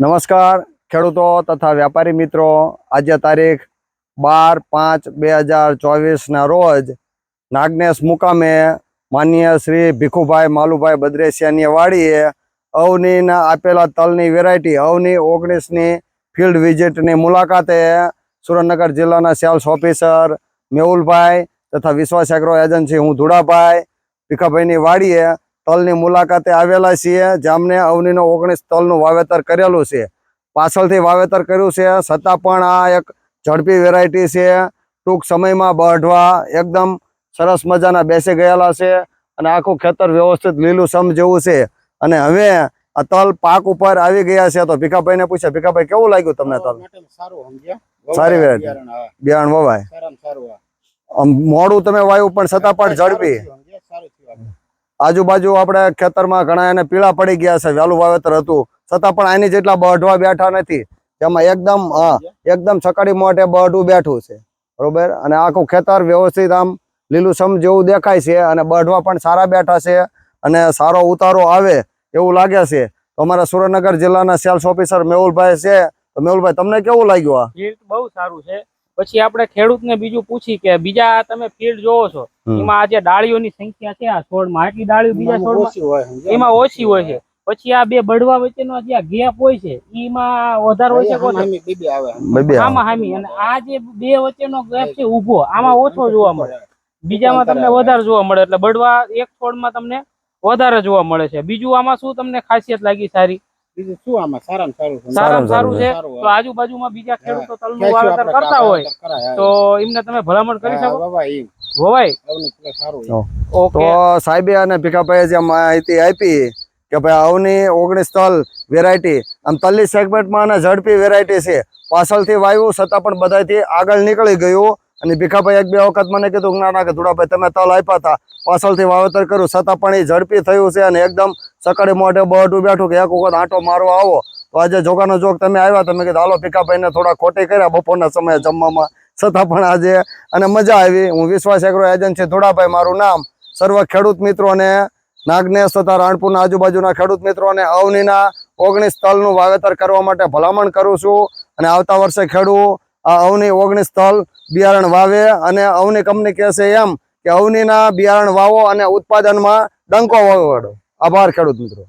નમસ્કાર, ખેડૂતો તથા વ્યાપારી મિત્રો. આજે તારીખ બાર પાંચ બે હજાર ચોવીસના રોજ નાગનેશ મુકામે માનીય શ્રી ભીખુભાઈ માલુભાઈ બદ્રેસિયાની વાડીએ અવનીના આપેલા તલની વેરાયટી અવની ઓગણીસની ફિલ્ડ વિઝિટની મુલાકાતે સુરેન્દ્રનગર જિલ્લાના સેલ્સ ઓફિસર મેહુલભાઈ તથા વિશ્વાસ એગ્રો એજન્સી હું ધુડાભાઈ ભીખાભાઈની વાડીએ તલની મુલાકાતે આવેલા છીએ. જામને અવનીનો ઓગણીસ તલનું વાવેતર કરેલું છે. પાછળથી વાવેતર કર્યું છે. છતાં પણ આ એક ઝડપી વેરાયટી છે. ટૂંક સમયમાં બઢવા એકદમ સરસ મજાના બેસી ગયેલા છે અને આખું ખેતર વ્યવસ્થિત લીલું સમ જેવું છે. અને હવે આ તલ પાક ઉપર આવી ગયા છે તો ભીખાભાઈને પૂછે ભીખાભાઈ કેવું લાગ્યું તમને તલ? સારું વેરાયટી. બિયારણ, વવાય. મોડું તમે વાયું પણ છતાં પણ ઝડપી સારું થયું, સમજ્યા? સારું થયું આપણે. આજુબાજુ આપણે ખેતરમાં ઘણા એને પીળા પડી ગયા છે વહેલું વાવેતર હતું. છતાં પણ આની જેટલા બઢવા બેઠા નથી. તેમાં એકદમ, હા, એકદમ સકાળી મોટે બઢું બેઠું છે. બરોબર? અને આખું ખેતર વ્યવસ્થિત આમ લીલુંછમ જેવું દેખાય છે અને બઢવા પણ સારા બેઠા છે અને સારો ઉતારો આવે એવું લાગે છે. તો અમારા સુરેન્દ્રનગર જિલ્લાના સેલ્સ ઓફિસર મેહુલભાઈ છે. તો મેહુલભાઈ, તમને કેવું લાગ્યું આ? બહુ સારું છે. પછી આપણે ખેડૂતને બીજું પૂછી કે બીજા તમે ફીલ્ડ જોવો છો એમાં આ જે ડાળીઓની સંખ્યા છે આ છોડમાં આટલી ડાળીઓ બીજા છોડમાં ઓછી હોય, એમાં ઓછી હોય છે. પછી આ બે બળવા વચ્ચેનો જે ગેપ હોય છે એમાં વધારે હોય છે આમાં હામી. અને આ જે બે વચ્ચેનો ગેપ છે ઊભો આમાં ઓછો જોવા મળે. બીજામાં તમને વધારે જોવા મળે. એટલે બળવા એક છોડમાં તમને વધારે જોવા મળે છે. બીજું આમાં શું તમને ખાસિયત લાગી સારી? બીજું શું આમાં? સારામાં સારું છે. સારામાં સારું છે. તો આજુબાજુમાં બીજા ખેડૂતો તલનું વાવેતર કરતા હોય. તો એમને તમે ભલામણ કરી શકો? વાવાય. હોવાય? સારું તો સાહેબે અને ભીખાભાઈએ જે માહિતી આપી કે ભાઈ અવની ઓગણીસ તલ વેરાયટી આમ તલની સેગમેન્ટમાં અને ઝડપી વેરાયટી છે પાછળથી વાવ્યું છતાં પણ બધાથી આગળ નીકળી ગયું. અને ભીખાભાઈ એક બે વખત મને કીધું ના કે ધુડાભાઈ તમે તલ આપ્યા હતા પાછળથી વાવેતર કર્યું છતાં પણ એ ઝડપી થયું છે અને એકદમ સકડી મોઢે બહટું બેઠું કે એક વખત આંટો મારવા આવો. તો આજે જોગાનો જોગ તમે આવ્યા, તમે કીધું, હાલો, ભીખાભાઈને થોડા ખોટી કર્યા બપોરના સમયે જમવામાં. છતાં પણ આજે અને મજા આવી. હું વિશ્વાસ એગ્રો એજન્સી ધોળાભાઈ, મારું નામ. સર્વ ખેડૂત મિત્રોને નાગનેશ તથા રાણપુરના આજુબાજુના ખેડૂત મિત્રોને અવનીના ઓગણીસ તલનું વાવેતર કરવા માટે ભલામણ કરું છું. અને આવતા વર્ષે ખેડૂત આ અવની ઓગણીસ તલ બિયારણ વાવે અને અવની કંપની કહેશે એમ કે અવનીના બિયારણ વાવો અને ઉત્પાદનમાં ડંકો વગાડો. આભાર ખેડૂત મિત્રો.